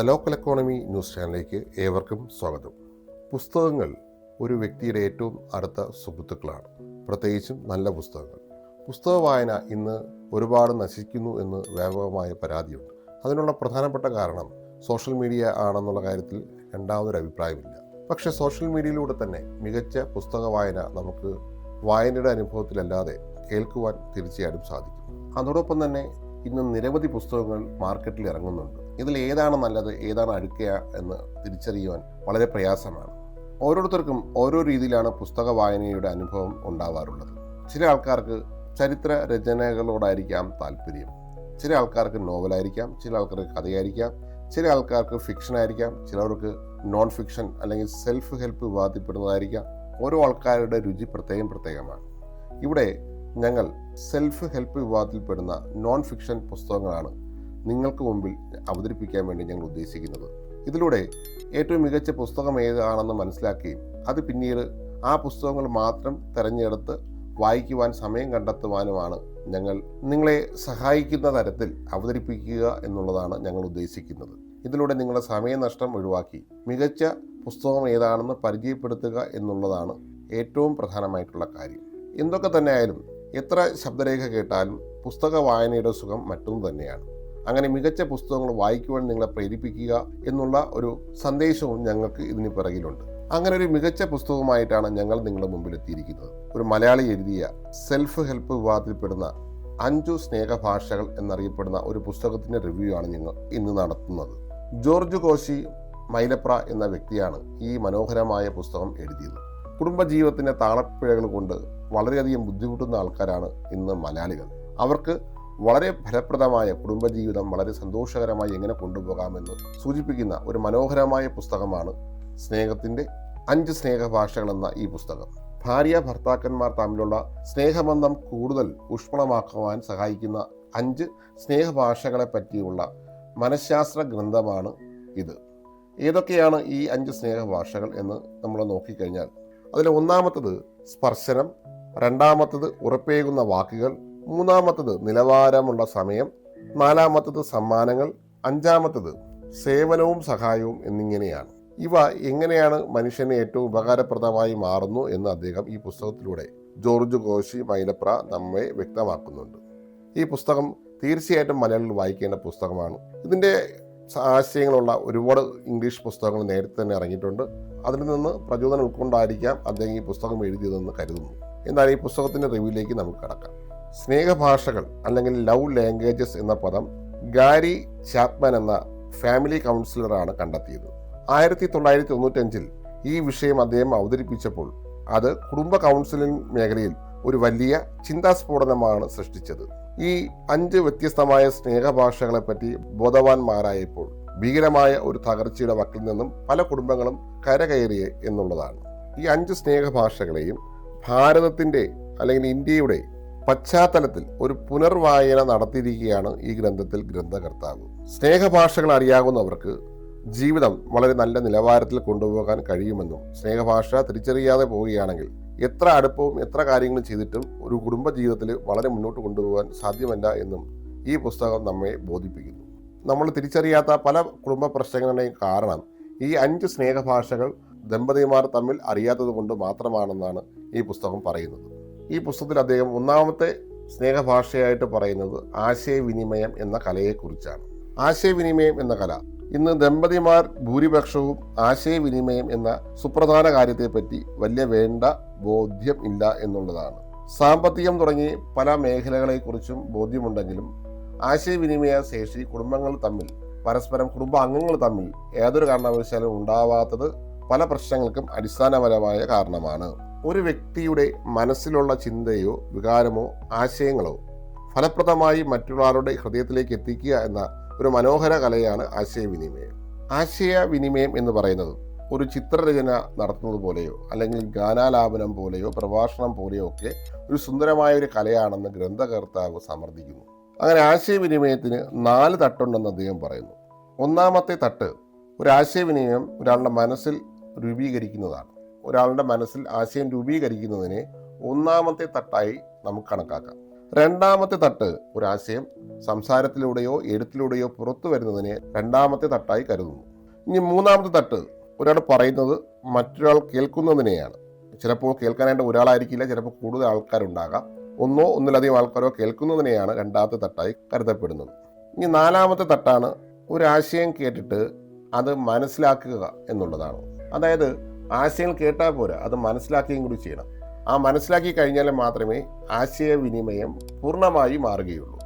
The local economy news ചാനലിലേക്ക് ഏവർക്കും സ്വാഗതം. പുസ്തകങ്ങൾ ഒരു വ്യക്തിയുടെ ഏറ്റവും അടുത്ത സുഹൃത്തുക്കളാണ്. പ്രത്യേകിച്ചും നല്ല പുസ്തകങ്ങൾ. പുസ്തക വായന ഇന്ന് ഒരുപാട് നശിക്കുന്നു എന്ന് വ്യാപകമായ പരാതിയുണ്ട്. അതിനുള്ള പ്രധാനപ്പെട്ട കാരണം സോഷ്യൽ മീഡിയ ആണെന്നുള്ള കാര്യത്തിൽ രണ്ടാമതൊരു അഭിപ്രായമില്ല. പക്ഷേ സോഷ്യൽ മീഡിയയിലൂടെ തന്നെ മികച്ച പുസ്തക വായന നമുക്ക് വായനയുടെ അനുഭവത്തിലല്ലാതെ കേൾക്കുവാൻ തീർച്ചയായിട്ടും സാധിക്കും. അതോടൊപ്പം തന്നെ ഇന്ന് നിരവധി പുസ്തകങ്ങൾ മാർക്കറ്റിൽ ഇറങ്ങുന്നുണ്ട്. ഇതിൽ ഏതാണ് നല്ലത് ഏതാണ് അടുക്കുക എന്ന് തിരിച്ചറിയുവാൻ വളരെ പ്രയാസമാണ്. ഓരോരുത്തർക്കും ഓരോ രീതിയിലാണ് പുസ്തക വായനയുടെ അനുഭവം ഉണ്ടാവാറുള്ളത്. ചില ആൾക്കാർക്ക് ചരിത്ര രചനകളോടായിരിക്കാം താല്പര്യം. ചില ആൾക്കാർക്ക് നോവലായിരിക്കാം ചില ആൾക്കാർക്ക് കഥയായിരിക്കാം ചില ആൾക്കാർക്ക് ഫിക്ഷൻ ആയിരിക്കാം ചിലർക്ക് നോൺ ഫിക്ഷൻ അല്ലെങ്കിൽ സെൽഫ് ഹെൽപ്പ് വിവാദപ്പെടുന്നതായിരിക്കാം ഓരോ ആൾക്കാരുടെ രുചി പ്രത്യേകം പ്രത്യേകമാണ്. ഇവിടെ ഞങ്ങൾ സെൽഫ് ഹെൽപ്പ് വിഭാഗത്തിൽപ്പെടുന്ന നോൺ ഫിക്ഷൻ പുസ്തകങ്ങളാണ് നിങ്ങൾക്ക് മുമ്പിൽ അവതരിപ്പിക്കാൻ വേണ്ടി ഞങ്ങൾ ഉദ്ദേശിക്കുന്നത്. ഇതിലൂടെ ഏറ്റവും മികച്ച പുസ്തകം ഏതാണെന്ന് മനസ്സിലാക്കുകയും അത് പിന്നീട് ആ പുസ്തകങ്ങൾ മാത്രം തിരഞ്ഞെടുത്ത് വായിക്കുവാൻ സമയം കണ്ടെത്തുവാനുമാണ് ഞങ്ങൾ നിങ്ങളെ സഹായിക്കുന്ന തരത്തിൽ അവതരിപ്പിക്കുക എന്നുള്ളതാണ് ഞങ്ങൾ ഉദ്ദേശിക്കുന്നത്. ഇതിലൂടെ നിങ്ങളുടെ സമയനഷ്ടം ഒഴിവാക്കി മികച്ച പുസ്തകം ഏതാണെന്ന് പരിചയപ്പെടുത്തുക എന്നുള്ളതാണ് ഏറ്റവും പ്രധാനമായിട്ടുള്ള കാര്യം. എന്തൊക്കെ തന്നെ ആയാലും എത്ര ശബ്ദരേഖ കേട്ടാലും പുസ്തക വായനയുടെ സുഖം മറ്റൊന്നു തന്നെയാണ്. അങ്ങനെ മികച്ച പുസ്തകങ്ങൾ വായിക്കുവാൻ നിങ്ങളെ പ്രേരിപ്പിക്കുക എന്നുള്ള ഒരു സന്ദേശവും ഞങ്ങൾക്ക് ഇതിന് പിറകിലുണ്ട്. അങ്ങനെ ഒരു മികച്ച പുസ്തകമായിട്ടാണ് ഞങ്ങൾ നിങ്ങളുടെ മുമ്പിൽ എത്തിയിരിക്കുന്നത് ഒരു മലയാളി എഴുതിയ സെൽഫ് ഹെൽപ്പ് വിഭാഗത്തിൽപ്പെടുന്ന അഞ്ചു സ്നേഹഭാഷകൾ എന്നറിയപ്പെടുന്ന ഒരു പുസ്തകത്തിന്റെ റിവ്യൂ ആണ് ഞങ്ങൾ ഇന്ന് നടത്തുന്നത്. ജോർജ് കോശി മൈലപ്ര എന്ന വ്യക്തിയാണ് ഈ മനോഹരമായ പുസ്തകം എഴുതിയത്. കുടുംബജീവിതത്തിന്റെ താളപ്പിഴകൾ കൊണ്ട് വളരെയധികം ബുദ്ധിമുട്ടുന്ന ആൾക്കാരാണ് ഇന്ന് മലയാളികൾ. അവർക്ക് വളരെ ഫലപ്രദമായ കുടുംബജീവിതം വളരെ സന്തോഷകരമായി എങ്ങനെ കൊണ്ടുപോകാമെന്ന് സൂചിപ്പിക്കുന്ന ഒരു മനോഹരമായ പുസ്തകമാണ് സ്നേഹത്തിന്റെ അഞ്ച് സ്നേഹഭാഷകൾ എന്ന ഈ പുസ്തകം. ഭാര്യ ഭർത്താക്കന്മാർ തമ്മിലുള്ള സ്നേഹബന്ധം കൂടുതൽ ഊഷ്മളമാക്കുവാൻ സഹായിക്കുന്ന അഞ്ച് സ്നേഹഭാഷകളെ പറ്റിയുള്ള മനഃശാസ്ത്ര ഗ്രന്ഥമാണ് ഇത്. ഏതൊക്കെയാണ് ഈ അഞ്ച് സ്നേഹഭാഷകൾ എന്ന് നമ്മൾ നോക്കിക്കഴിഞ്ഞാൽ അതിൽ ഒന്നാമത്തത് സ്പർശനം രണ്ടാമത്തത് ഉറപ്പേകുന്ന വാക്കുകൾ മൂന്നാമത്തത് നിലവാരമുള്ള സമയം നാലാമത്തത് സമ്മാനങ്ങൾ അഞ്ചാമത്തത് സേവനവും സഹായവും എന്നിങ്ങനെയാണ്. ഇവ എങ്ങനെയാണ് മനുഷ്യനെ ഏറ്റവും ഉപകാരപ്രദമായി മാറുന്നു എന്ന് അദ്ദേഹം ഈ പുസ്തകത്തിലൂടെ ജോർജ് കോശി മൈലപ്ര നമ്മെ വ്യക്തമാക്കുന്നുണ്ട്. ഈ പുസ്തകം തീർച്ചയായിട്ടും മലയാളത്തിൽ വായിക്കേണ്ട പുസ്തകമാണ്. ഇതിന്റെ ആശയങ്ങളുള്ള ഒരുപാട് ഇംഗ്ലീഷ് പുസ്തകങ്ങൾ നേരത്തെ തന്നെ ഇറങ്ങിയിട്ടുണ്ട്. അതിൽ നിന്ന് പ്രചോദനം ഉൾക്കൊണ്ടായിരിക്കാം അദ്ദേഹം ഈ പുസ്തകം എഴുതിയതെന്ന് കരുതുന്നു. എന്നാൽ ഈ പുസ്തകത്തിന്റെ റിവ്യൂയിലേക്ക് നമുക്ക് കടക്കാം. സ്നേഹഭാഷകൾ അല്ലെങ്കിൽ ലവ് ലാംഗ്വേജസ് എന്ന പദം ഗാരി ചാപ്മൻ എന്ന ഫാമിലി കൗൺസിലറാണ് കണ്ടെത്തിയത്. ആയിരത്തി തൊള്ളായിരത്തി തൊണ്ണൂറ്റഞ്ചിൽ ഈ വിഷയം അദ്ദേഹം അവതരിപ്പിച്ചപ്പോൾ അത് കുടുംബ കൗൺസിലിംഗ് മേഖലയിൽ ഒരു വലിയ ചിന്താസ്ഫോടനമാണ് സൃഷ്ടിച്ചത്. ഈ അഞ്ച് വ്യത്യസ്തമായ സ്നേഹഭാഷകളെപ്പറ്റി ബോധവാന്മാരായപ്പോൾ ഭീകരമായ ഒരു തകർച്ചയുടെ വക്കിൽ നിന്നും പല കുടുംബങ്ങളും കരകയറിയ എന്നുള്ളതാണ്. ഈ അഞ്ച് സ്നേഹഭാഷകളെയും ഭാരതത്തിന്റെ അല്ലെങ്കിൽ ഇന്ത്യയുടെ പശ്ചാത്തലത്തിൽ ഒരു പുനർവായന നടത്തിയിരിക്കുകയാണ് ഈ ഗ്രന്ഥത്തിൽ ഗ്രന്ഥകർത്താവ്. സ്നേഹഭാഷകൾ അറിയാവുന്നവർക്ക് ജീവിതം വളരെ നല്ല നിലവാരത്തിൽ കൊണ്ടുപോകാൻ കഴിയുമെന്നും സ്നേഹഭാഷ തിരിച്ചറിയാതെ പോവുകയാണെങ്കിൽ എത്ര അടുപ്പവും എത്ര കാര്യങ്ങളും ചെയ്തിട്ടും ഒരു കുടുംബ ജീവിതത്തിൽ വളരെ മുന്നോട്ട് കൊണ്ടുപോകാൻ സാധ്യമല്ല എന്നും ഈ പുസ്തകം നമ്മെ ബോധിപ്പിക്കുന്നു. നമ്മൾ തിരിച്ചറിയാത്ത പല കുടുംബ പ്രശ്നങ്ങളുടെയും കാരണം ഈ അഞ്ച് സ്നേഹഭാഷകൾ ദമ്പതിമാർ തമ്മിൽ അറിയാത്തത് കൊണ്ട് മാത്രമാണെന്നാണ് ഈ പുസ്തകം പറയുന്നത്. ഈ പുസ്തകത്തിൽ അദ്ദേഹം ഒന്നാമത്തെ സ്നേഹഭാഷയായിട്ട് പറയുന്നത് ആശയവിനിമയം എന്ന കലയെക്കുറിച്ചാണ്. ആശയവിനിമയം എന്ന കല. ഇന്ന് ദമ്പതിമാർ ഭൂരിപക്ഷവും ആശയവിനിമയം എന്ന സുപ്രധാന കാര്യത്തെപ്പറ്റി വലിയ വേണ്ട ബോധ്യം ഇല്ല എന്നുള്ളതാണ്. സാമ്പത്തികം തുടങ്ങി പല മേഖലകളെക്കുറിച്ചും ബോധ്യമുണ്ടെങ്കിലും ആശയവിനിമയ ശേഷി കുടുംബങ്ങൾ തമ്മിൽ പരസ്പരം കുടുംബ അംഗങ്ങൾ തമ്മിൽ ഏതൊരു കാരണവശാലും ഉണ്ടാവാത്തത് പല പ്രശ്നങ്ങൾക്കും അടിസ്ഥാനപരമായ കാരണമാണ്. ഒരു വ്യക്തിയുടെ മനസ്സിലുള്ള ചിന്തയോ വികാരമോ ആശയങ്ങളോ ഫലപ്രദമായി മറ്റൊരാളുടെ ഹൃദയത്തിലേക്ക് എത്തിക്കുക എന്ന ഒരു മനോഹര കലയാണ് ആശയവിനിമയം. ആശയവിനിമയം എന്ന് പറയുന്നത് ഒരു ചിത്രരചന നടത്തുന്നത് പോലെയോ അല്ലെങ്കിൽ ഗാനാലാപനം പോലെയോ പ്രഭാഷണം പോലെയോ ഒക്കെ ഒരു സുന്ദരമായ ഒരു കലയാണെന്ന് ഗ്രന്ഥകർത്താവ് സമർത്ഥിക്കുന്നു. അങ്ങനെ ആശയവിനിമയത്തിന് നാല് തട്ടുണ്ടെന്ന് അദ്ദേഹം പറയുന്നു. ഒന്നാമത്തെ തട്ട് ഒരു ആശയവിനിമയം ഒരാളുടെ മനസ്സിൽ രൂപീകരിക്കുന്നതാണ്. ഒരാളുടെ മനസ്സിൽ ആശയം രൂപീകരിക്കുന്നതിനെ ഒന്നാമത്തെ തട്ടായി നമുക്ക് കണക്കാക്കാം. രണ്ടാമത്തെ തട്ട് ഒരാശയം സംസാരത്തിലൂടെയോ എഴുത്തിലൂടെയോ പുറത്തു വരുന്നതിനെ രണ്ടാമത്തെ തട്ടായി കരുതുന്നു. ഇനി മൂന്നാമത്തെ തട്ട് ഒരാൾ പറയുന്നത് മറ്റൊരാൾ കേൾക്കുന്നതിനെയാണ്. ചിലപ്പോൾ കേൾക്കാനായിട്ട് ഒരാളായിരിക്കില്ല ചിലപ്പോൾ കൂടുതൽ ആൾക്കാരുണ്ടാകാം. ഒന്നോ ഒന്നിലധികം ആൾക്കാരോ കേൾക്കുന്നതിനെയാണ് രണ്ടാമത്തെ തട്ടായി കരുതപ്പെടുന്നത്. ഇനി നാലാമത്തെ തട്ടാണ് ഒരാശയം കേട്ടിട്ട് അത് മനസ്സിലാക്കുക എന്നുള്ളതാണ്. അതായത് ആശയം കേട്ടാൽ പോരാ. അത് മനസ്സിലാക്കുകയും കൂടി ചെയ്യണം. ആ മനസ്സിലാക്കി കഴിഞ്ഞാൽ മാത്രമേ ആശയവിനിമയം പൂർണമായി മാറുകയുള്ളൂ.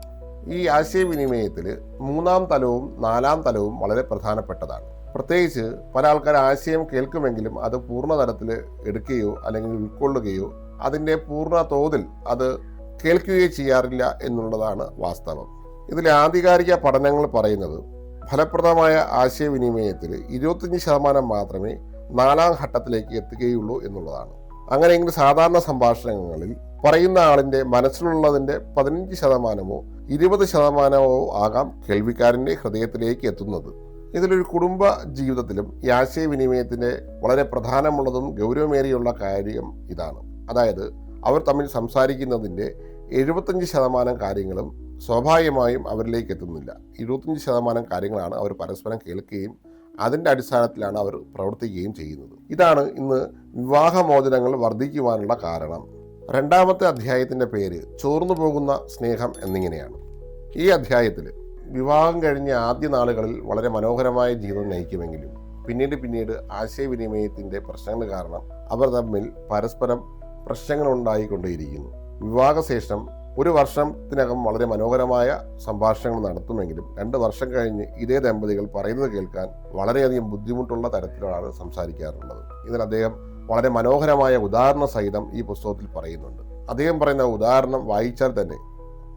ഈ ആശയവിനിമയത്തിൽ മൂന്നാം തലവും നാലാം തലവും വളരെ പ്രധാനപ്പെട്ടതാണ്. പ്രത്യേകിച്ച് പല ആൾക്കാർ ആശയം കേൾക്കുമെങ്കിലും അത് പൂർണ തലത്തിൽ എടുക്കുകയോ അല്ലെങ്കിൽ ഉൾക്കൊള്ളുകയോ അതിന്റെ പൂർണ തോതിൽ അത് കേൾക്കുകയോ ചെയ്യാറില്ല എന്നുള്ളതാണ് വാസ്തവം. ഇതിലെ ആധികാരിക പഠനങ്ങൾ പറയുന്നത് ഫലപ്രദമായ ആശയവിനിമയത്തിൽ ഇരുപത്തഞ്ച് ശതമാനം മാത്രമേ നാലാം ഘട്ടത്തിലേക്ക് എത്തുകയുള്ളൂ എന്നുള്ളതാണ്. അങ്ങനെയെങ്കിൽ സാധാരണ സംഭാഷണങ്ങളിൽ പറയുന്ന ആളിന്റെ മനസ്സിലുള്ളതിന്റെ പതിനഞ്ച് ശതമാനമോ ഇരുപത് ശതമാനമോ ആകാം കേൾവിക്കാരന്റെ ഹൃദയത്തിലേക്ക് എത്തുന്നത്. ഇതിലൊരു കുടുംബ ജീവിതത്തിലും ഈ ആശയവിനിമയത്തിന്റെ വളരെ പ്രധാനമുള്ളതും ഗൗരവമേറിയുള്ള കാര്യം ഇതാണ്. അതായത് അവർ തമ്മിൽ സംസാരിക്കുന്നതിന്റെ എഴുപത്തഞ്ച് ശതമാനം കാര്യങ്ങളും സ്വാഭാവികമായും അവരിലേക്ക് എത്തുന്നില്ല. ഇരുപത്തഞ്ച് ശതമാനം കാര്യങ്ങളാണ് അവർ പരസ്പരം കേൾക്കുകയും അതിന്റെ അടിസ്ഥാനത്തിലാണ് അവർ പ്രവർത്തിക്കുകയും ചെയ്യുന്നത്. ഇതാണ് ഇന്ന് വിവാഹമോചനങ്ങൾ വർദ്ധിക്കുവാനുള്ള കാരണം. രണ്ടാമത്തെ അധ്യായത്തിന്റെ പേര് ചോർന്നു പോകുന്ന സ്നേഹം എന്നിങ്ങനെയാണ്. ഈ അധ്യായത്തിൽ വിവാഹം കഴിഞ്ഞ ആദ്യ നാളുകളിൽ വളരെ മനോഹരമായ ജീവിതം നയിക്കുമെങ്കിലും പിന്നീട് പിന്നീട് ആശയവിനിമയത്തിന്റെ പ്രശ്നങ്ങൾ കാരണം അവർ തമ്മിൽ പരസ്പരം പ്രശ്നങ്ങൾ ഉണ്ടായിക്കൊണ്ടേയിരിക്കുന്നു. വിവാഹശേഷം ഒരു വർഷത്തിനകം വളരെ മനോഹരമായ സംഭാഷണങ്ങൾ നടത്തുമെങ്കിലും രണ്ട് വർഷം കഴിഞ്ഞ് ഇതേ ദമ്പതികൾ പറയുന്നത് കേൾക്കാൻ വളരെയധികം ബുദ്ധിമുട്ടുള്ള തരത്തിലാണ് സംസാരിക്കാറുള്ളത്. ഇതിൽ അദ്ദേഹം വളരെ മനോഹരമായ ഉദാഹരണ സഹിതം ഈ പുസ്തകത്തിൽ പറയുന്നുണ്ട്. അദ്ദേഹം പറയുന്ന ഉദാഹരണം വായിച്ചാൽ തന്നെ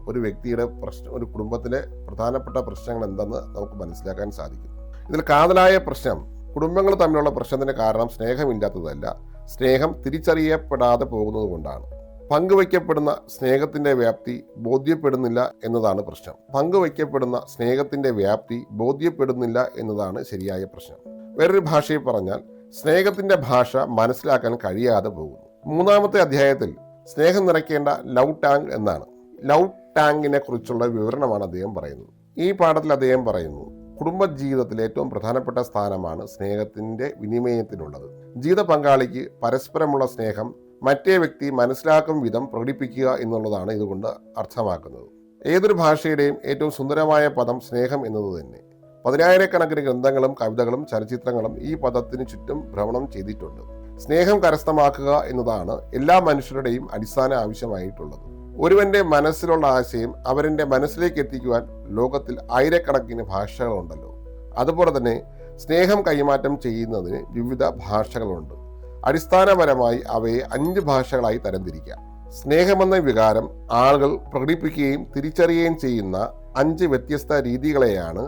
ഒരു വ്യക്തിയുടെ പ്രശ്നം ഒരു കുടുംബത്തിലെ പ്രധാനപ്പെട്ട പ്രശ്നങ്ങൾ എന്തെന്ന് നമുക്ക് മനസ്സിലാക്കാൻ സാധിക്കും. ഇതിൽ കാതലായ പ്രശ്നം കുടുംബങ്ങൾ തമ്മിലുള്ള പ്രശ്നത്തിന് കാരണം സ്നേഹമില്ലാത്തതല്ല സ്നേഹം തിരിച്ചറിയപ്പെടാതെ പോകുന്നത് കൊണ്ടാണ്. പങ്കുവയ്ക്കപ്പെടുന്ന സ്നേഹത്തിന്റെ വ്യാപ്തി ബോധ്യപ്പെടുന്നില്ല എന്നതാണ് പ്രശ്നം. പങ്കുവയ്ക്കപ്പെടുന്ന സ്നേഹത്തിന്റെ വ്യാപ്തി ബോധ്യപ്പെടുന്നില്ല എന്നതാണ് ശരിയായ പ്രശ്നം. വേറൊരു ഭാഷയിൽ പറഞ്ഞാൽ സ്നേഹത്തിന്റെ ഭാഷ മനസ്സിലാക്കാൻ കഴിയാതെ പോകുന്നു. മൂന്നാമത്തെ അധ്യായത്തിൽ സ്നേഹം നിറയ്ക്കേണ്ട ലവ് ടാങ്ക് എന്നാണ്. ലവ് ടാങ്കിനെ കുറിച്ചുള്ള വിവരണമാണ് അദ്ദേഹം പറയുന്നത്. ഈ പാഠത്തിൽ അദ്ദേഹം പറയുന്നു കുടുംബ ജീവിതത്തിൽ ഏറ്റവും പ്രധാനപ്പെട്ട സ്ഥാനമാണ് സ്നേഹത്തിന്റെ വിനിമയത്തിനുള്ളത്. ജീവിത പങ്കാളിക്ക് പരസ്പരമുള്ള സ്നേഹം മറ്റേ വ്യക്തി മനസ്സിലാക്കും വിധം പ്രകടിപ്പിക്കുക എന്നുള്ളതാണ് ഇതുകൊണ്ട് അർത്ഥമാക്കുന്നത്. ഏതൊരു ഭാഷയുടെയും ഏറ്റവും സുന്ദരമായ പദം സ്നേഹം എന്നത് തന്നെ. പതിനായിരക്കണക്കിന് ഗ്രന്ഥങ്ങളും കവിതകളും ചലച്ചിത്രങ്ങളും ഈ പദത്തിന് ചുറ്റും ഭ്രമണം ചെയ്തിട്ടുണ്ട്. സ്നേഹം കരസ്ഥമാക്കുക എന്നതാണ് എല്ലാ മനുഷ്യരുടെയും അടിസ്ഥാന ആവശ്യമായിട്ടുള്ളത്. ഒരുവന്റെ മനസ്സിലുള്ള ആശയം അവരുടെ മനസ്സിലേക്ക് എത്തിക്കുവാൻ ലോകത്തിൽ ആയിരക്കണക്കിന് ഭാഷകളുണ്ടല്ലോ. അതുപോലെ തന്നെ സ്നേഹം കൈമാറ്റം ചെയ്യുന്നതിന് വിവിധ ഭാഷകളുണ്ട്. അടിസ്ഥാനപരമായി അവയെ അഞ്ച് ഭാഷകളായി തരംതിരിക്കാം. സ്നേഹമെന്ന വികാരം ആളുകൾ പ്രകടിപ്പിക്കുകയും തിരിച്ചറിയുകയും ചെയ്യുന്ന അഞ്ച് വ്യത്യസ്ത രീതികളെയാണ്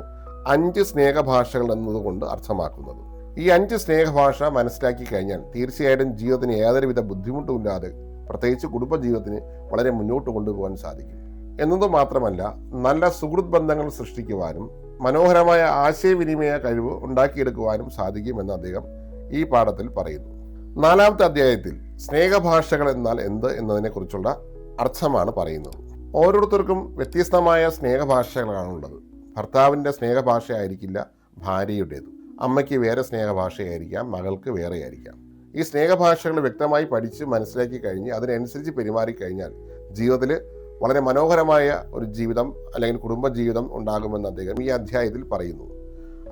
അഞ്ച് സ്നേഹഭാഷകൾ എന്നതുകൊണ്ട് അർത്ഥമാക്കുന്നത്. ഈ അഞ്ച് സ്നേഹഭാഷ മനസ്സിലാക്കി കഴിഞ്ഞാൽ തീർച്ചയായിട്ടും ജീവിതത്തിന് യാതൊരുവിധ ബുദ്ധിമുട്ടുമില്ലാതെ പ്രത്യേകിച്ച് കുടുംബജീവിതത്തിന് വളരെ മുന്നോട്ട് കൊണ്ടുപോകാൻ സാധിക്കും. എന്നത് മാത്രമല്ല നല്ല സുഹൃത് ബന്ധങ്ങൾ സൃഷ്ടിക്കുവാനും മനോഹരമായ ആശയവിനിമയ കഴിവ് ഉണ്ടാക്കിയെടുക്കുവാനും സാധിക്കുമെന്ന് അദ്ദേഹം ഈ പാഠത്തിൽ പറയുന്നു. നാലാമത്തെ അധ്യായത്തിൽ സ്നേഹഭാഷകൾ എന്നാൽ എന്ത് എന്നതിനെക്കുറിച്ചുള്ള അർത്ഥമാണ് പറയുന്നത്. ഓരോരുത്തർക്കും വ്യത്യസ്തമായ സ്നേഹഭാഷകളാണ് ഉള്ളത് ഭർത്താവിന്റെ സ്നേഹഭാഷയായിരിക്കില്ല ഭാര്യയുടേത്. അമ്മയ്ക്ക് വേറെ സ്നേഹഭാഷയായിരിക്കാം മകൾക്ക് വേറെ ആയിരിക്കാം ഈ സ്നേഹഭാഷകൾ വ്യക്തമായി പഠിച്ച് മനസ്സിലാക്കി കഴിഞ്ഞ് അതിനനുസരിച്ച് പെരുമാറിക്കഴിഞ്ഞാൽ ജീവിതത്തിൽ വളരെ മനോഹരമായ ഒരു ജീവിതം അല്ലെങ്കിൽ കുടുംബജീവിതം ഉണ്ടാകുമെന്ന് അദ്ദേഹം ഈ അധ്യായത്തിൽ പറയുന്നു.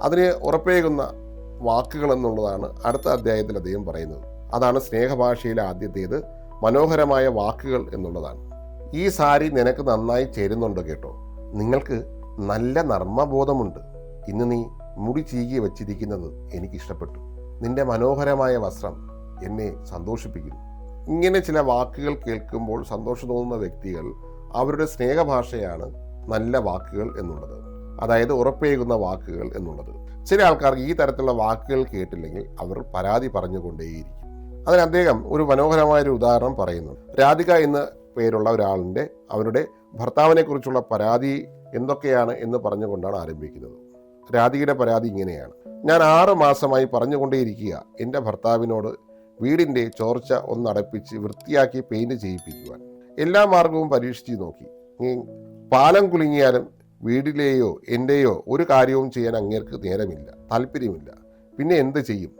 അതിന് ഉറപ്പേകുന്ന വാക്കുകൾ എന്നുള്ളതാണ് അടുത്ത അധ്യായത്തിൽ അദ്ദേഹം പറയുന്നത്. അതാണ് സ്നേഹഭാഷയിലെ ആദ്യത്തേത് മനോഹരമായ വാക്കുകൾ എന്നുള്ളതാണ്. ഈ സാരി നിനക്ക് നന്നായി ചേരുന്നുണ്ട് കേട്ടോ. നിങ്ങൾക്ക് നല്ല നർമ്മബോധമുണ്ട്. ഇന്ന് നീ മുടി ചീകി വച്ചിരിക്കുന്നത് എനിക്കിഷ്ടപ്പെട്ടു. നിന്റെ മനോഹരമായ വസ്ത്രം എന്നെ സന്തോഷിപ്പിക്കുന്നു. ഇങ്ങനെ ചില വാക്കുകൾ കേൾക്കുമ്പോൾ സന്തോഷം തോന്നുന്ന വ്യക്തികൾ അവരുടെ സ്നേഹഭാഷയാണ് നല്ല വാക്കുകൾ എന്നുള്ളത്. അതായത് ഉറപ്പേകുന്ന വാക്കുകൾ എന്നുള്ളത്. ചില ആൾക്കാർക്ക് ഈ തരത്തിലുള്ള വാക്കുകൾ കേട്ടില്ലെങ്കിൽ അവർ പരാതി പറഞ്ഞുകൊണ്ടേയിരിക്കും. അതിന് അദ്ദേഹം ഒരു മനോഹരമായ ഒരു ഉദാഹരണം പറയുന്നു രാധിക എന്ന പേരുള്ള ഒരാളിന്റെ അവരുടെ ഭർത്താവിനെക്കുറിച്ചുള്ള പരാതി എന്തൊക്കെയാണ് എന്ന് പറഞ്ഞുകൊണ്ടാണ് ആരംഭിക്കുന്നത്. രാധികയുടെ പരാതി ഇങ്ങനെയാണ്. ഞാൻ ആറ് മാസമായി പറഞ്ഞുകൊണ്ടേയിരിക്കുക. എന്റെ ഭർത്താവിനോട് വീടിന്റെ ചോർച്ച ഒന്നടപ്പിച്ച് വൃത്തിയാക്കി പെയിന്റ് ചെയ്യിപ്പിക്കുവാൻ. എല്ലാ മാർഗവും പരീക്ഷിച്ച് നോക്കി. പാലം കുലുങ്ങിയാലും വീട്ടിലെയോ എന്റെയോ ഒരു കാര്യവും ചെയ്യാൻ അങ്ങേർക്ക് നേരമില്ല താല്പര്യമില്ല. പിന്നെ എന്ത് ചെയ്യും?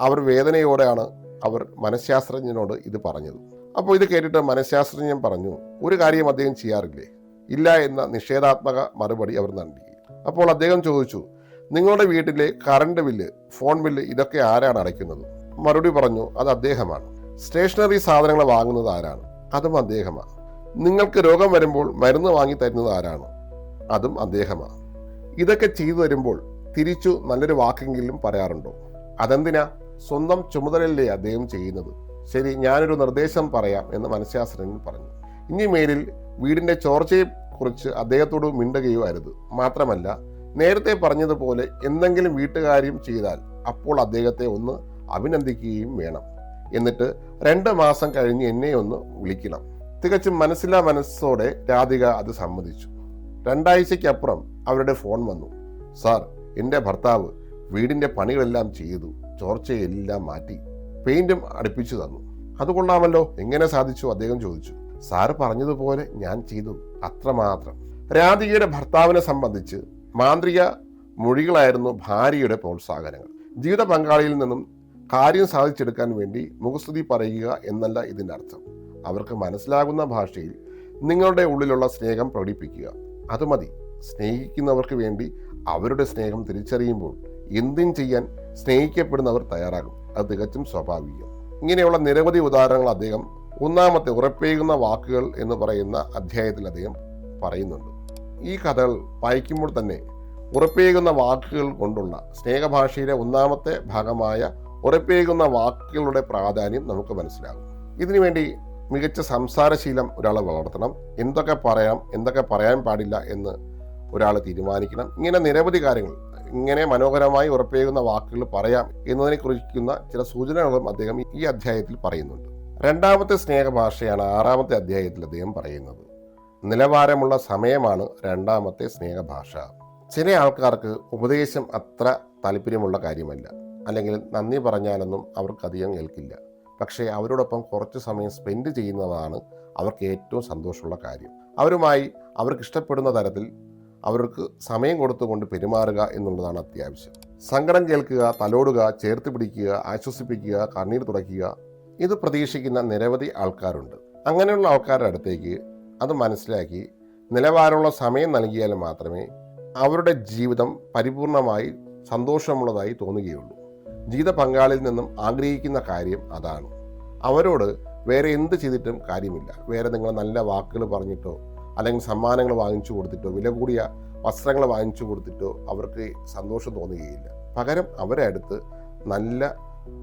അവർ വേദനയോടെയാണ് അവർ മനഃശാസ്ത്രജ്ഞനോട് ഇത് പറഞ്ഞത്. അപ്പോൾ ഇത് കേട്ടിട്ട് മനഃശാസ്ത്രജ്ഞൻ പറഞ്ഞു ഒരു കാര്യം അദ്ദേഹം ചെയ്യാറില്ലേ? ഇല്ല എന്ന നിഷേധാത്മക മറുപടി അവർ നൽകി. അപ്പോൾ അദ്ദേഹം ചോദിച്ചു നിങ്ങളുടെ വീട്ടിലെ കറണ്ട് ബില്ല് ഫോൺ ബില്ല് ഇതൊക്കെ ആരാണ് അടയ്ക്കുന്നത്? മറുപടി പറഞ്ഞു അത് അദ്ദേഹമാണ്. സ്റ്റേഷനറി സാധനങ്ങൾ വാങ്ങുന്നത് ആരാണ്? അതും അദ്ദേഹമാണ്. നിങ്ങൾക്ക് രോഗം വരുമ്പോൾ മരുന്ന് വാങ്ങി തരുന്നത് ആരാണ്? അതും അദ്ദേഹമാണ്. ഇതൊക്കെ ചെയ്തു തരുമ്പോൾ തിരിച്ചു നല്ലൊരു വാക്കെങ്കിലും പറയാറുണ്ടോ? അതെന്തിനാ? സ്വന്തം ചുമതലയല്ലേ അദ്ദേഹം ചെയ്യുന്നത്? ശരി ഞാനൊരു നിർദ്ദേശം പറയാം എന്ന് മനഃശാസ്ത്രജ്ഞൻ പറഞ്ഞു. ഇനി മേലിൽ വീടിന്റെ ചോർച്ചയെ കുറിച്ച് അദ്ദേഹത്തോട് മിണ്ടുകയോ അരുത് മാത്രമല്ല നേരത്തെ പറഞ്ഞതുപോലെ എന്തെങ്കിലും വീട്ടുകാര്യം ചെയ്താൽ അപ്പോൾ അദ്ദേഹത്തെ ഒന്ന് അഭിനന്ദിക്കുകയും വേണം. എന്നിട്ട് രണ്ട് മാസം കഴിഞ്ഞ് എന്നെ ഒന്ന് വിളിക്കണം. തികച്ചും മനസ്സിലാ മനസ്സോടെ രാധിക അത് സമ്മതിച്ചു. രണ്ടാഴ്ചയ്ക്കപ്പുറം അവരുടെ ഫോൺ വന്നു. സാർ എന്റെ ഭർത്താവ് വീടിന്റെ പണികളെല്ലാം ചെയ്തു. ചോർച്ചയെല്ലാം മാറ്റി പെയിന്റും അടുപ്പിച്ചു തന്നു. അത് കൊള്ളാമല്ലോ. എങ്ങനെ സാധിച്ചു? അദ്ദേഹം ചോദിച്ചു. സാറ് പറഞ്ഞതുപോലെ ഞാൻ ചെയ്തു. അത്രമാത്രം. രാധികയുടെ ഭർത്താവിനെ സംബന്ധിച്ച് മാന്ത്രിക മൊഴികളായിരുന്നു ഭാര്യയുടെ പ്രോത്സാഹനങ്ങൾ. ജീവിത പങ്കാളിയിൽ നിന്നും കാര്യം സാധിച്ചെടുക്കാൻ വേണ്ടി മുഖസ്തുതി പറയുക എന്നല്ല ഇതിന്റെ അർത്ഥം അവർക്ക് മനസ്സിലാകുന്ന ഭാഷയിൽ നിങ്ങളുടെ ഉള്ളിലുള്ള സ്നേഹം പ്രകടിപ്പിക്കുക. അത് മതി. സ്നേഹിക്കുന്നവർക്ക് വേണ്ടി അവരുടെ സ്നേഹം തിരിച്ചറിയുമ്പോൾ എന്തും ചെയ്യാൻ സ്നേഹിക്കപ്പെടുന്നവർ തയ്യാറാകും. അത് തികച്ചും സ്വാഭാവികം. ഇങ്ങനെയുള്ള നിരവധി ഉദാഹരണങ്ങൾ അദ്ദേഹം ഒന്നാമത്തെ ഉറപ്പേകുന്ന വാക്കുകൾ എന്ന് പറയുന്ന അധ്യായത്തിൽ അദ്ദേഹം പറയുന്നുണ്ട്. ഈ കഥകൾ വായിക്കുമ്പോൾ തന്നെ ഉറപ്പേകുന്ന വാക്കുകൾ കൊണ്ടുള്ള സ്നേഹഭാഷയിലെ ഒന്നാമത്തെ ഭാഗമായ ഉറപ്പേകുന്ന വാക്കുകളുടെ പ്രാധാന്യം നമുക്ക് മനസ്സിലാകും. ഇതിനുവേണ്ടി മികച്ച സംസാരശീലം ഒരാൾ വളർത്തണം. എന്തൊക്കെ പറയാം എന്തൊക്കെ പറയാൻ പാടില്ല എന്ന് ഒരാൾ തീരുമാനിക്കണം. ഇങ്ങനെ നിരവധി കാര്യങ്ങൾ ഇങ്ങനെ മനോഹരമായി ഉറപ്പേകുന്ന വാക്കുകൾ പറയാം എന്നതിനെ കുറിക്കുന്ന ചില സൂചനകളും അദ്ദേഹം ഈ അധ്യായത്തിൽ പറയുന്നുണ്ട്. രണ്ടാമത്തെ സ്നേഹഭാഷയാണ് ആറാമത്തെ അധ്യായത്തിൽ അദ്ദേഹം പറയുന്നത്. നിലവാരമുള്ള സമയമാണ് രണ്ടാമത്തെ സ്നേഹഭാഷ. ചില ആൾക്കാർക്ക് ഉപദേശം അത്ര താല്പര്യമുള്ള കാര്യമല്ല. അല്ലെങ്കിൽ നന്ദി പറഞ്ഞാലൊന്നും അവർക്കധികം കേൾക്കില്ല. പക്ഷേ അവരോടൊപ്പം കുറച്ച് സമയം സ്പെൻഡ് ചെയ്യുന്നതാണ് അവർക്ക് ഏറ്റവും സന്തോഷമുള്ള കാര്യം. അവരുമായി അവർക്ക് ഇഷ്ടപ്പെടുന്ന തരത്തിൽ അവർക്ക് സമയം കൊടുത്തുകൊണ്ട് പെരുമാറുക എന്നുള്ളതാണ് അത്യാവശ്യം. സങ്കടം കേൾക്കുക തലോടുക ചേർത്ത് പിടിക്കുക ആശ്വസിപ്പിക്കുക കണ്ണീർ തുടയ്ക്കുക ഇത് പ്രതീക്ഷിക്കുന്ന നിരവധി ആൾക്കാരുണ്ട്. അങ്ങനെയുള്ള ആൾക്കാരുടെ അടുത്തേക്ക് അത് മനസ്സിലാക്കി നിലവാരമുള്ള സമയം നൽകിയാൽ മാത്രമേ അവരുടെ ജീവിതം പരിപൂർണമായി സന്തോഷമുള്ളതായി തോന്നുകയുള്ളൂ. ജീവിത പങ്കാളിൽ നിന്നും ആഗ്രഹിക്കുന്ന കാര്യം അതാണ്. അവരോട് വേറെ എന്ത് ചെയ്തിട്ടും കാര്യമില്ല. വേറെ നിങ്ങൾ നല്ല വാക്കുകൾ പറഞ്ഞിട്ടോ അല്ലെങ്കിൽ സമ്മാനങ്ങൾ വാങ്ങിച്ചു കൊടുത്തിട്ടോ വില കൂടിയ വസ്ത്രങ്ങൾ വാങ്ങിച്ചു കൊടുത്തിട്ടോ അവർക്ക് സന്തോഷം തോന്നുകയില്ല. പകരം അവരെ അടുത്ത് നല്ല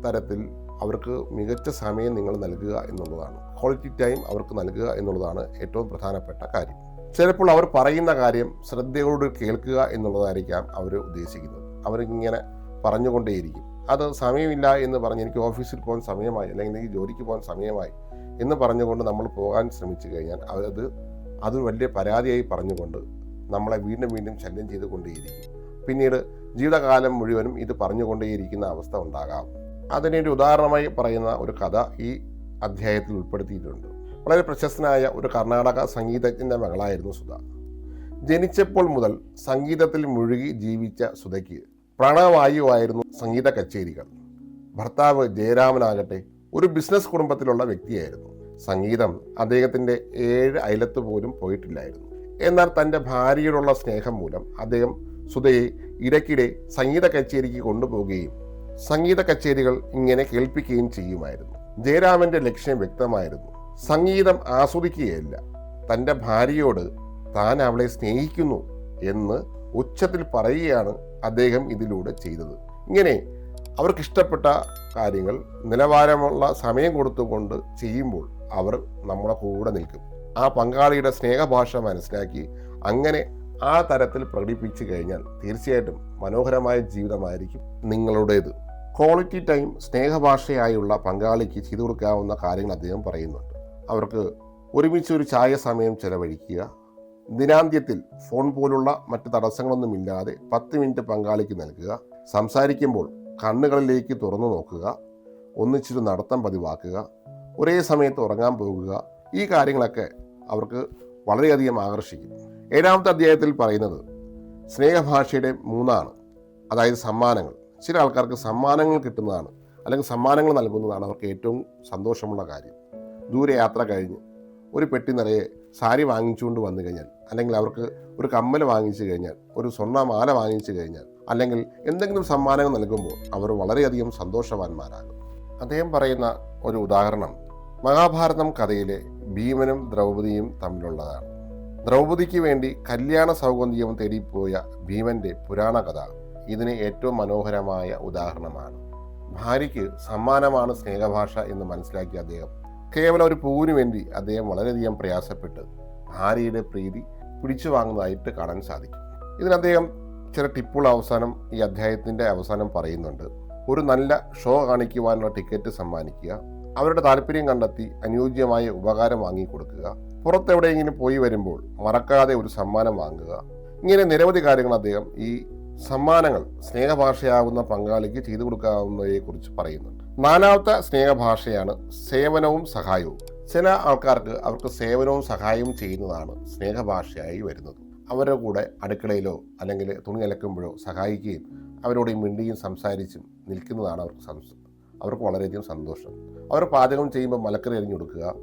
തരത്തിൽ അവർക്ക് മികച്ച സമയം നിങ്ങൾ നൽകുക എന്നുള്ളതാണ്. ക്വാളിറ്റി ടൈം അവർക്ക് നൽകുക എന്നുള്ളതാണ് ഏറ്റവും പ്രധാനപ്പെട്ട കാര്യം. ചിലപ്പോൾ അവർ പറയുന്ന കാര്യം ശ്രദ്ധയോട് കേൾക്കുക എന്നുള്ളതായിരിക്കാം അവർ ഉദ്ദേശിക്കുന്നത്. അവരിങ്ങനെ പറഞ്ഞുകൊണ്ടേയിരിക്കും. അത് സമയമില്ല എന്ന് പറഞ്ഞ് എനിക്ക് ഓഫീസിൽ പോകാൻ സമയമായി അല്ലെങ്കിൽ എനിക്ക് ജോലിക്ക് പോകാൻ സമയമായി എന്ന് പറഞ്ഞുകൊണ്ട് നമ്മൾ പോകാൻ ശ്രമിച്ചു കഴിഞ്ഞാൽ അവരത് അത് വലിയ പരാതിയായി പറഞ്ഞുകൊണ്ട് നമ്മളെ വീണ്ടും വീണ്ടും ശല്യം ചെയ്തുകൊണ്ടേയിരിക്കും. പിന്നീട് ജീവിതകാലം മുഴുവനും ഇത് പറഞ്ഞുകൊണ്ടേയിരിക്കുന്ന അവസ്ഥ ഉണ്ടാകാം. അതിനൊരു ഉദാഹരണമായി പറയുന്ന ഒരു കഥ ഈ അധ്യായത്തിൽ ഉൾപ്പെടുത്തിയിട്ടുണ്ട്. വളരെ പ്രശസ്തനായ ഒരു കർണാടക സംഗീതജ്ഞന്റെ മകളായിരുന്നു സുധ. ജനിച്ചപ്പോൾ മുതൽ സംഗീതത്തിൽ മുഴുകി ജീവിച്ച സുധയ്ക്ക് പ്രാണവായുവായിരുന്നു സംഗീത കച്ചേരികൾ. ഭർത്താവ് ജയരാമനാകട്ടെ ഒരു ബിസിനസ് കുടുംബത്തിലുള്ള വ്യക്തിയായിരുന്നു. സംഗീതം അദ്ദേഹത്തിന്റെ ഏഴ് അയലത്ത് പോലും പോയിട്ടില്ലായിരുന്നു. എന്നാൽ തന്റെ ഭാര്യയോടുള്ള സ്നേഹം മൂലം അദ്ദേഹം സുധയെ ഇടയ്ക്കിടെ സംഗീത കച്ചേരിക്ക് കൊണ്ടുപോവുകയും സംഗീത കച്ചേരികൾ ഇങ്ങനെ കേൾപ്പിക്കുകയും ചെയ്യുമായിരുന്നു. ജയരാമന്റെ ലക്ഷ്യം വ്യക്തമായിരുന്നു. സംഗീതം ആസ്വദിക്കുകയല്ല തന്റെ ഭാര്യയോട് താൻ അവളെ സ്നേഹിക്കുന്നു എന്ന് ഉച്ചത്തിൽ പറയുകയാണ് അദ്ദേഹം ഇതിലൂടെ ചെയ്തത്. ഇങ്ങനെ അവർക്കിഷ്ടപ്പെട്ട കാര്യങ്ങൾ നിലവാരമുള്ള സമയം കൊടുത്തുകൊണ്ട് ചെയ്യുമ്പോൾ അവർ നമ്മളെ കൂടെ നിൽക്കും. ആ പങ്കാളിയുടെ സ്നേഹഭാഷ മനസ്സിലാക്കി അങ്ങനെ ആ തരത്തിൽ പ്രകടിപ്പിച്ചു കഴിഞ്ഞാൽ തീർച്ചയായിട്ടും മനോഹരമായ ജീവിതമായിരിക്കും നിങ്ങളുടേത്. ക്വാളിറ്റി ടൈം സ്നേഹഭാഷയായുള്ള പങ്കാളിക്ക് ചെയ്തു കൊടുക്കാവുന്ന കാര്യങ്ങൾ അദ്ദേഹം പറയുന്നുണ്ട്. അവർക്ക് ഒരുമിച്ച് ഒരു ചായ സമയം ചെലവഴിക്കുക ദിനാന്ത്യത്തിൽ ഫോൺ പോലുള്ള മറ്റ് തടസ്സങ്ങളൊന്നുമില്ലാതെ പത്ത് മിനിറ്റ് പങ്കാളിക്ക് നൽകുക സംസാരിക്കുമ്പോൾ കണ്ണുകളിലേക്ക് തുറന്നു നോക്കുക ഒന്നിച്ചൊരു നടത്തം പതിവാക്കുക ഒരേ സമയത്ത് ഉറങ്ങാൻ പോകുക ഈ കാര്യങ്ങളൊക്കെ അവർക്ക് വളരെയധികം ആകർഷിക്കും. ഏഴാമത്തെ അധ്യായത്തിൽ പറയുന്നത് സ്നേഹഭാഷയുടെ മൂന്നാണ് അതായത് സമ്മാനങ്ങൾ. ചില ആൾക്കാർക്ക് സമ്മാനങ്ങൾ കിട്ടുന്നതാണ് അല്ലെങ്കിൽ സമ്മാനങ്ങൾ നൽകുന്നതാണ് അവർക്ക് ഏറ്റവും സന്തോഷമുള്ള കാര്യം. ദൂരയാത്ര കഴിഞ്ഞ് ഒരു പെട്ടി നിറയെ സാരി വാങ്ങിച്ചുകൊണ്ട് വന്നു കഴിഞ്ഞാൽ അല്ലെങ്കിൽ അവർക്ക് ഒരു കമ്മൽ വാങ്ങിച്ചു കഴിഞ്ഞാൽ ഒരു സ്വർണമാല വാങ്ങിച്ചു കഴിഞ്ഞാൽ അല്ലെങ്കിൽ എന്തെങ്കിലും സമ്മാനങ്ങൾ നൽകുമ്പോൾ അവർ വളരെയധികം സന്തോഷവാന്മാരാകും. അദ്ദേഹം പറയുന്ന ഒരു ഉദാഹരണം മഹാഭാരതം കഥയിലെ ഭീമനും ദ്രൗപദിയും തമ്മിലുള്ളതാണ്. ദ്രൗപദിക്ക് വേണ്ടി കല്യാണ സൗകര്യം തേടിപ്പോയ ഭീമന്റെ പുരാണ കഥ ഇതിന് ഏറ്റവും മനോഹരമായ ഉദാഹരണമാണ്. ഭാര്യയ്ക്ക് സമ്മാനമാണ് സ്നേഹഭാഷ എന്ന് മനസ്സിലാക്കിയ അദ്ദേഹം കേവലം ഒരു പൂവിന് വേണ്ടി അദ്ദേഹം വളരെയധികം പ്രയാസപ്പെട്ട് ഭാര്യയുടെ പ്രീതി പിടിച്ചു വാങ്ങുന്നതായിട്ട് കാണാൻ സാധിക്കും. ഇതിന് അദ്ദേഹം ചില ടിപ്പുകൾ അവസാനം ഈ അധ്യായത്തിന്റെ അവസാനം പറയുന്നുണ്ട്. ഒരു നല്ല ഷോ കാണിക്കുവാനുള്ള ടിക്കറ്റ് സമ്മാനിക്കുക അവരുടെ താല്പര്യം കണ്ടെത്തി അനുയോജ്യമായ ഉപകാരം വാങ്ങിക്കൊടുക്കുക പുറത്തെവിടെയെങ്കിലും പോയി വരുമ്പോൾ മറക്കാതെ ഒരു സമ്മാനം വാങ്ങുക ഇങ്ങനെ നിരവധി കാര്യങ്ങൾ അദ്ദേഹം ഈ സമ്മാനങ്ങൾ സ്നേഹഭാഷയാകുന്ന പങ്കാളിക്ക് ചെയ്തു കൊടുക്കാവുന്നതിനെ കുറിച്ച് പറയുന്നുണ്ട്. നാലാമത്തെ സ്നേഹഭാഷയാണ് സേവനവും സഹായവും. ചില ആൾക്കാർക്ക് അവർക്ക് സേവനവും സഹായവും ചെയ്യുന്നതാണ് സ്നേഹഭാഷയായി വരുന്നത്. അവരുടെ കൂടെ അടുക്കളയിലോ അല്ലെങ്കിൽ തുണി അലക്കുമ്പോഴോ സഹായിക്കുകയും അവരോട് മിണ്ടിയും സംസാരിച്ചും നിൽക്കുന്നതാണ് അവർക്ക് അവർക്ക് വളരെയധികം സന്തോഷം. അവർ പാചകം ചെയ്യുമ്പോൾ മലക്കറി എറിഞ്ഞു കൊടുക്കുക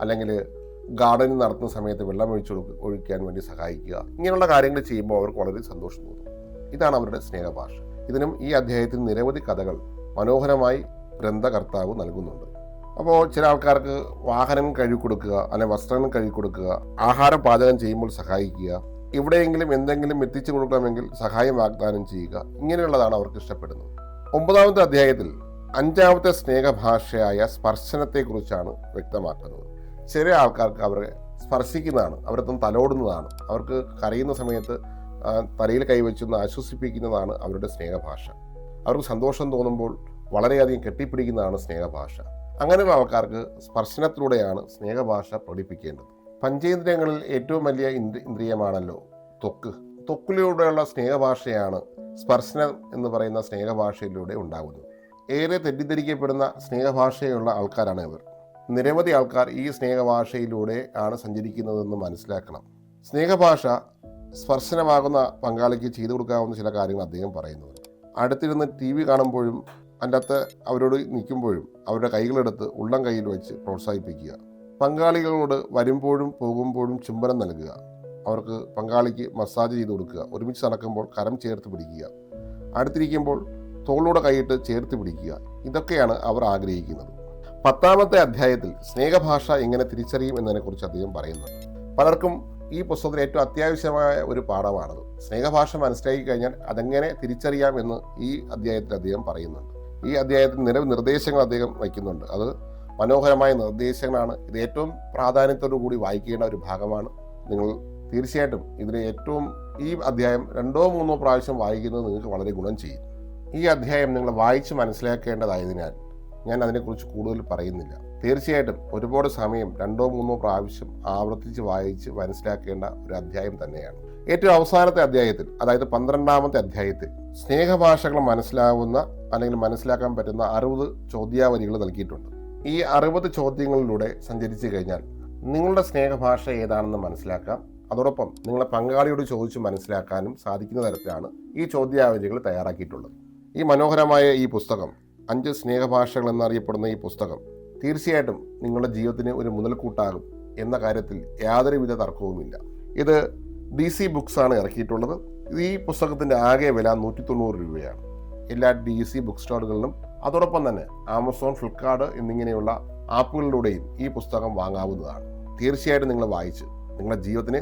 അല്ലെങ്കിൽ ഗാർഡനിങ് നടത്തുന്ന സമയത്ത് വെള്ളം ഒഴിച്ചു ഒഴിക്കാൻ വേണ്ടി സഹായിക്കുക ഇങ്ങനെയുള്ള കാര്യങ്ങൾ ചെയ്യുമ്പോൾ അവർക്ക് വളരെ സന്തോഷം തോന്നും. ഇതാണ് അവരുടെ സ്നേഹഭാഷ. ഇതിനും ഈ അധ്യായത്തിൽ നിരവധി കഥകൾ മനോഹരമായി ഗ്രന്ഥകർത്താവ് നൽകുന്നുണ്ട്. അപ്പോൾ ചില ആൾക്കാർക്ക് വാഹനം കഴുകി കൊടുക്കുക അല്ലെങ്കിൽ വസ്ത്രങ്ങൾ കഴുകി കൊടുക്കുക ആഹാരം പാചകം ചെയ്യുമ്പോൾ സഹായിക്കുക എവിടെയെങ്കിലും എന്തെങ്കിലും എത്തിച്ചു കൊടുക്കണമെങ്കിൽ സഹായം വാഗ്ദാനം ചെയ്യുക ഇങ്ങനെയുള്ളതാണ് അവർക്ക് ഇഷ്ടപ്പെടുന്നത്. ഒമ്പതാമത്തെ അധ്യായത്തിൽ അഞ്ചാമത്തെ സ്നേഹഭാഷയായ സ്പർശനത്തെക്കുറിച്ചാണ് വ്യക്തമാക്കുന്നത്. ചില ആൾക്കാർക്ക് അവരെ സ്പർശിക്കുന്നതാണ് അവരൊന്നും തലോടുന്നതാണ് അവർക്ക് കരയുന്ന സമയത്ത് തലയിൽ കൈവച്ചൊന്ന് ആശ്വസിപ്പിക്കുന്നതാണ് അവരുടെ സ്നേഹഭാഷ. അവർക്ക് സന്തോഷം തോന്നുമ്പോൾ വളരെയധികം കെട്ടിപ്പിടിക്കുന്നതാണ് സ്നേഹഭാഷ. അങ്ങനെയുള്ള ആൾക്കാർക്ക് സ്പർശനത്തിലൂടെയാണ് സ്നേഹഭാഷ പഠിപ്പിക്കേണ്ടത്. പഞ്ചേന്ദ്രിയങ്ങളിൽ ഏറ്റവും വലിയ ഇന്ദ്രിയമാണല്ലോ തൊക്ക് തൊക്കിലൂടെയുള്ള സ്നേഹഭാഷയാണ് സ്പർശനം എന്ന് പറയുന്ന സ്നേഹഭാഷയിലൂടെ ഉണ്ടാകുന്നത്. ഏറെ തെറ്റിദ്ധരിക്കപ്പെടുന്ന സ്നേഹഭാഷയുള്ള ആൾക്കാരാണ് ഇവർ. നിരവധി ആൾക്കാർ ഈ സ്നേഹഭാഷയിലൂടെ ആണ് സഞ്ചരിക്കുന്നതെന്ന് മനസ്സിലാക്കണം. സ്നേഹഭാഷ സ്പർശനമാകുന്ന പങ്കാളിക്ക് ചെയ്തു കൊടുക്കാവുന്ന ചില കാര്യങ്ങൾ അദ്ദേഹം പറയുന്നുണ്ട്. അടുത്തിരുന്ന് ടി വി കാണുമ്പോഴും അതിന്റെ അകത്ത് അവരോട് നിൽക്കുമ്പോഴും അവരുടെ കൈകളെടുത്ത് ഉള്ളം കയ്യിൽ വെച്ച് പ്രോത്സാഹിപ്പിക്കുക. പങ്കാളികളോട് വരുമ്പോഴും പോകുമ്പോഴും ചുംബനം നൽകുക. അവർക്ക് പങ്കാളിക്ക് മസാജ് ചെയ്ത് കൊടുക്കുക. ഒരുമിച്ച് നടക്കുമ്പോൾ കരം ചേർത്ത് പിടിക്കുക. അടുത്തിരിക്കുമ്പോൾ തോളിലൂടെ കൈയിട്ട് ചേർത്ത് പിടിക്കുക. ഇതൊക്കെയാണ് അവർ ആഗ്രഹിക്കുന്നത്. പത്താമത്തെ അധ്യായത്തിൽ സ്നേഹഭാഷ എങ്ങനെ തിരിച്ചറിയും എന്നതിനെക്കുറിച്ച് അദ്ദേഹം പറയുന്നുണ്ട് പലർക്കും ഈ പുസ്തകത്തിൽ ഏറ്റവും അത്യാവശ്യമായ ഒരു പാഠമാണത്. സ്നേഹഭാഷ മനസ്സിലാക്കി കഴിഞ്ഞാൽ അതെങ്ങനെ തിരിച്ചറിയാം എന്ന് ഈ അധ്യായത്തിൽ അദ്ദേഹം പറയുന്നുണ്ട്. ഈ അധ്യായത്തിൽ നിരവധി നിർദ്ദേശങ്ങൾ അദ്ദേഹം വയ്ക്കുന്നുണ്ട്. അത് മനോഹരമായ നിർദ്ദേശങ്ങളാണ്. ഇത് ഏറ്റവും പ്രാധാന്യത്തോടു കൂടി വായിക്കേണ്ട ഒരു ഭാഗമാണ്. നിങ്ങൾ തീർച്ചയായിട്ടും ഇതിന് ഏറ്റവും ഈ അധ്യായം രണ്ടോ മൂന്നോ പ്രാവശ്യം വായിക്കുന്നത് നിങ്ങൾക്ക് വളരെ ഗുണം ചെയ്യും. ഈ അധ്യായം നിങ്ങൾ വായിച്ച് മനസ്സിലാക്കേണ്ടതായതിനാൽ ഞാൻ അതിനെക്കുറിച്ച് കൂടുതൽ പറയുന്നില്ല. തീർച്ചയായിട്ടും ഒരുപാട് സമയം രണ്ടോ മൂന്നോ പ്രാവശ്യം ആവർത്തിച്ച് വായിച്ച് മനസ്സിലാക്കേണ്ട ഒരു അധ്യായം തന്നെയാണ്. ഏറ്റവും അവസാനത്തെ അധ്യായത്തിൽ അതായത് പന്ത്രണ്ടാമത്തെ അധ്യായത്തിൽ സ്നേഹഭാഷകൾ മനസ്സിലാവുന്ന അല്ലെങ്കിൽ മനസ്സിലാക്കാൻ പറ്റുന്ന അറുപത് ചോദ്യാവലികൾ നൽകിയിട്ടുണ്ട്. ഈ അറുപത് ചോദ്യങ്ങളിലൂടെ സഞ്ചരിച്ചു കഴിഞ്ഞാൽ നിങ്ങളുടെ സ്നേഹഭാഷ ഏതാണെന്ന് മനസ്സിലാക്കാം. അതോടൊപ്പം നിങ്ങളെ പങ്കാളിയോട് ചോദിച്ച് മനസ്സിലാക്കാനും സാധിക്കുന്ന തരത്തിലാണ് ഈ ചോദ്യാവലികൾ തയ്യാറാക്കിയിട്ടുള്ളത്. ഈ മനോഹരമായ ഈ പുസ്തകം അഞ്ച് സ്നേഹഭാഷകൾ എന്നറിയപ്പെടുന്ന ഈ പുസ്തകം തീർച്ചയായിട്ടും നിങ്ങളുടെ ജീവിതത്തിന് ഒരു മുതൽക്കൂട്ടാകും എന്ന കാര്യത്തിൽ യാതൊരുവിധ തർക്കവുമില്ല. ഇത് ഡി സി ബുക്സാണ് ഇറക്കിയിട്ടുള്ളത്. ഈ പുസ്തകത്തിന്റെ ആകെ വില നൂറ്റി തൊണ്ണൂറ് രൂപയാണ്. എല്ലാ ഡി സി ബുക്ക് സ്റ്റോറുകളിലും അതോടൊപ്പം തന്നെ ആമസോൺ ഫ്ലിപ്കാർട്ട് എന്നിങ്ങനെയുള്ള ആപ്പുകളിലൂടെയും ഈ പുസ്തകം വാങ്ങാവുന്നതാണ്. തീർച്ചയായിട്ടും നിങ്ങൾ വായിച്ച് നിങ്ങളുടെ ജീവിതത്തിന്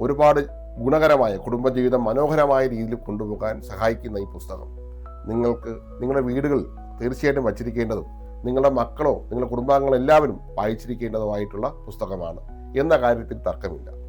ഒരുപാട് ഗുണകരമായ കുടുംബജീവിതം മനോഹരമായ രീതിയിൽ കൊണ്ടുപോകാൻ സഹായിക്കുന്ന ഈ പുസ്തകം നിങ്ങൾക്ക് നിങ്ങളുടെ വീടുകളിൽ തീർച്ചയായിട്ടും വച്ചിരിക്കേണ്ടതും നിങ്ങളുടെ മക്കളോ നിങ്ങളുടെ കുടുംബാംഗങ്ങളോ എല്ലാവരും വായിച്ചിരിക്കേണ്ടതുമായിട്ടുള്ള പുസ്തകമാണ്. എന്ന കാര്യത്തിൽ തർക്കമില്ല.